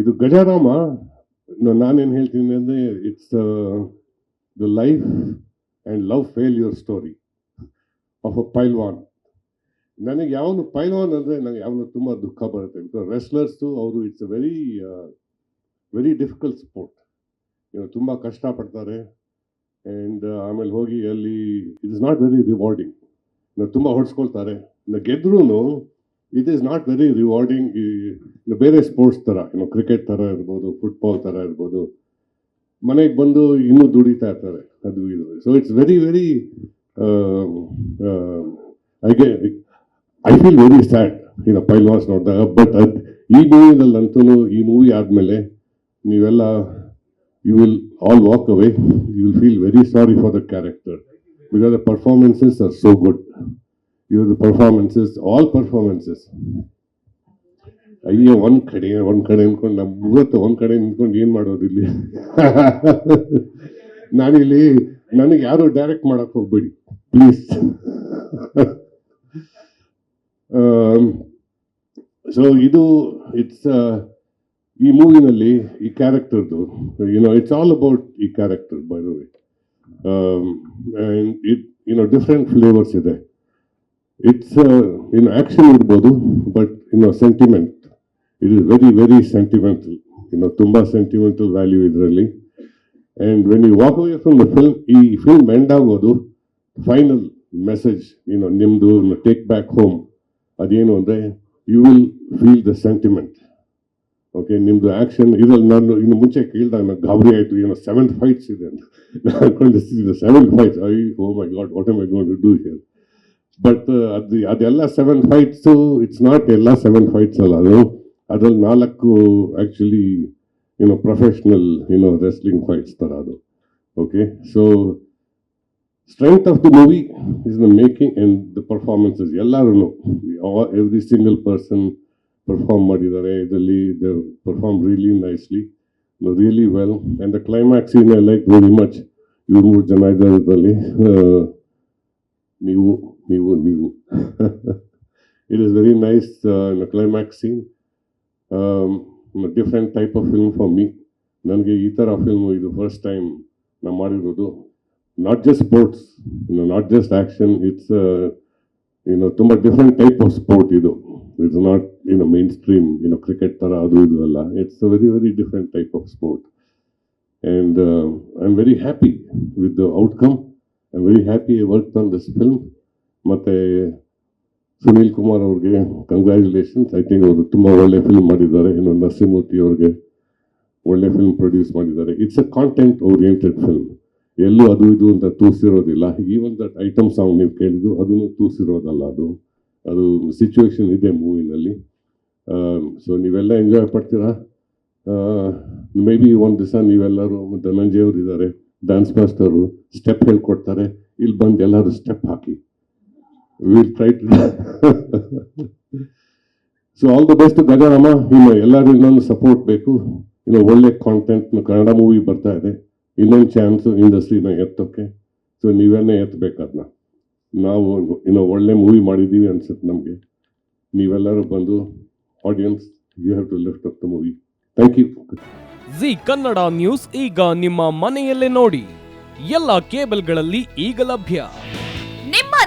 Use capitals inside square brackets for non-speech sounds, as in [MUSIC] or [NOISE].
ಇದು ಗಜಾರಾಮ. ನಾನೇನು ಹೇಳ್ತೀನಿ ಅಂದ್ರೆ it's the life and love failure story of a pailwan ನನಗೆ ಯಾವನು ಪೈಲ್ವಾನ್ ಅಂದ್ರೆ ನನಗೆ ಯಾವನು ತುಂಬಾ ದುಃಖ ಬರುತ್ತೆ. ಬಿಕಾಸ್ ರೆಸ್ಲರ್ಸು ಅವರು it's a very very difficult sport ಇವರು ತುಂಬ ಕಷ್ಟಪಡ್ತಾರೆ. ಆ್ಯಂಡ್ ಆಮೇಲೆ ಹೋಗಿ ಅಲ್ಲಿ it is not very rewarding ತುಂಬ ಹೊಡ್ಸ್ಕೊಳ್ತಾರೆ. ಗೆದ್ರೂ it is not very rewarding ಬೇರೆ ಸ್ಪೋರ್ಟ್ಸ್ ಥರ ಏನೋ ಕ್ರಿಕೆಟ್ ಥರ ಇರ್ಬೋದು ಫುಟ್ಬಾಲ್ ಥರ ಇರ್ಬೋದು. ಮನೆಗೆ ಬಂದು ಇನ್ನೂ ದುಡಿತಾ ಇರ್ತಾರೆ, ಅದು ಇದು. ಸೊ ಇಟ್ಸ್ ವೆರಿ ವೆರಿ ಐಗೆ ಐ ಫೀಲ್ ವೆರಿ ಸ್ಯಾಡ್ ಈಗ ಪೈಲ್ವಾನ್ಸ್ ನೋಡಿದಾಗ. ಬಟ್ ಅದು, ಈ ಮೂವಿನಲ್ಲಂತೂ, ಈ ಮೂವಿ ಆದಮೇಲೆ ನೀವೆಲ್ಲ you will all walk away you will feel very sorry for the character because the performances are so good even the performances all performances ಅಯ್ಯೋ, ಒಂದು ಕಡೆ ಒಂದು ಕಡೆ ನಿಂತ್ಕೊಂಡು ನಮ್ಮ ಇವತ್ತು ಒಂದ್ ಕಡೆ ನಿಂತ್ಕೊಂಡು ಏನು ಮಾಡೋದು ಇಲ್ಲಿ? [LAUGHS] ನಾನಿಲ್ಲಿ, ನನಗೆ ಯಾರು ಡೈರೆಕ್ಟ್ ಮಾಡಕ್ ಹೋಗ್ಬೇಡಿ ಪ್ಲೀಸ್ ಸೊ [LAUGHS] ಇದು ಇಟ್ಸ್ ಈ ಮೂವಿನಲ್ಲಿ ಈ ಕ್ಯಾರೆಕ್ಟರ್ದು you know it's all about ಈ character by the way it you know different flavours ಇದೆ. ಇಟ್ಸ್ ಇನ್ ಆಕ್ಷನ್ ಇರ್ಬೋದು ಬಟ್ ಇನ್ನು sentiment it is very very sentimental ಇನ್ನು ತುಂಬ ಸೆಂಟಿಮೆಂಟಲ್ ವ್ಯಾಲ್ಯೂ ಇದರಲ್ಲಿ. And when you walk away from the film ಈ film end ಆಗೋದು final message ಏನು ನಿಮ್ಮದು ಟೇಕ್ ಬ್ಯಾಕ್ ಹೋಮ್ ಅದೇನು ಅಂದರೆ you will feel the sentiment okay ನಿಮ್ಮದು ಆ್ಯಕ್ಷನ್ ಇದ್ರಲ್ಲಿ ನಾನು ಇನ್ನು ಮುಂಚೆ ಕೇಳಿದಾಗ ನಾನು ಗಾಬರಿ ಆಯಿತು. ಏನೋ ಸೆವೆಂತ್ ಫೈಟ್ಸ್ ಇದೆ ಅಂತ. ನಾನು ಅನ್ಕೊಂಡು seven fights I oh my god what am I gonna do here here ಬಟ್ ಅದು, ಅದೆಲ್ಲ ಸೆವೆನ್ ಫೈಟ್ಸು ಇಟ್ಸ್ ನಾಟ್ ಎಲ್ಲ ಸೆವೆನ್ ಫೈಟ್ಸ್ ಅಲ್ಲ, ಅದು. ಅದ್ರಲ್ಲಿ ನಾಲ್ಕು ಆ್ಯಕ್ಚುಲಿ ಏನೋ ಪ್ರೊಫೆಷ್ನಲ್ ಏನೋ ರೆಸ್ಲಿಂಗ್ ಫೈಟ್ಸ್ ಥರ ಅದು. Okay so strength of the movie is the making and the performances ಎಲ್ಲರೂ ಎವ್ರಿ ಸಿಂಗಲ್ ಪರ್ಸನ್ ಪರ್ಫಾರ್ಮ್ ಮಾಡಿದ್ದಾರೆ. ಇದರಲ್ಲಿ the perform really nicely really well and the climax in I like very much ಇವ್ರು ಮೂರು ಜನ ಇದ್ದಾರೆ ಇದರಲ್ಲಿ ನೀವು ನೀವು ನೀವು it is very nice climax scene different type of film for me ನನಗೆ ಈ ಥರ ಫಿಲ್ಮ್ ಇದು ಫಸ್ಟ್ ಟೈಮ್ ನಾನು ಮಾಡಿರೋದು. Not just sports not just action it's ಏನು ತುಂಬ ಡಿಫ್ರೆಂಟ್ ಟೈಪ್ ಆಫ್ ಸ್ಪೋರ್ಟ್ ಇದು. ಇಟ್ಸ್ ನಾಟ್ ಏನು ಮೇನ್ ಸ್ಟ್ರೀಮ್ ಏನು ಕ್ರಿಕೆಟ್ ಥರ ಅದು ಇದು ಅಲ್ಲ. It's a very very different type of sport and I am very happy with the outcome I am very happy work on this film ಮತ್ತು ಸುನೀಲ್ ಕುಮಾರ್ ಅವ್ರಿಗೆ congratulations I think ಅವರು ತುಂಬ ಒಳ್ಳೆ ಫಿಲ್ಮ್ ಮಾಡಿದ್ದಾರೆ. ಇನ್ನು ನರಸಿಂಹಮೂರ್ತಿ ಅವ್ರಿಗೆ ಒಳ್ಳೆ ಫಿಲ್ಮ್ ಪ್ರೊಡ್ಯೂಸ್ ಮಾಡಿದ್ದಾರೆ. It's a content oriented film ಎಲ್ಲೂ ಅದು ಇದು ಅಂತ ತೋರಿಸಿರೋದಿಲ್ಲ. ಈವನ್ ದಟ್ ಐಟಮ್ ಸಾಂಗ್ ನೀವು ಕೇಳಿದ್ದು ಅದನ್ನು ತೋರಿಸಿರೋದಲ್ಲ ಅದು. ಅದು ಸಿಚುವೇಶನ್ ಇದೆ ಮೂವಿನಲ್ಲಿ ಸೊ ನೀವೆಲ್ಲ ಎಂಜಾಯ್ ಪಡ್ತೀರಾ? ಮೇ ಬಿ ಒಂದು ದಿವಸ ನೀವೆಲ್ಲರೂ ಧನಂಜಯವ್ರು ಇದ್ದಾರೆ ಡ್ಯಾನ್ಸ್ ಮಾಸ್ಟರು ಸ್ಟೆಪ್ ಹೇಳ್ಕೊಡ್ತಾರೆ. ಇಲ್ಲಿ ಬಂದು ಎಲ್ಲರೂ step hockey. Will try to so all the best Gaganamma ಇನ್ನು ಎಲ್ಲರಿಗೂ ಸಪೋರ್ಟ್ ಬೇಕು. ಇನ್ನು ಒಳ್ಳೆ ಕಾಂಟೆಂಟ್ ಕನ್ನಡ ಮೂವಿ ಬರ್ತಾ ಇದೆ. ಇನ್ನೊಂದು ಚಾನ್ಸ್ ಇಂಡಸ್ಟ್ರಿನ ಎತ್ತೋಕ್ಕೆ ಸೊ ನೀವೇನೇ ಎತ್ತಬೇಕು ಅದನ್ನ ನಾವು ಇನ್ನು ಒಳ್ಳೆ ಮೂವಿ ಮಾಡಿದ್ದೀವಿ ಅನ್ಸುತ್ತೆ ನಮಗೆ. ನೀವೆಲ್ಲರೂ ಬಂದು audience you have to lift up the movie thank you Zee Kannada news ಈಗ ನಿಮ್ಮ ಮನೆಯಲ್ಲೇ ನೋಡಿ. ಎಲ್ಲ ಕೇಬಲ್ಗಳಲ್ಲಿ ಈಗ ಲಭ್ಯ.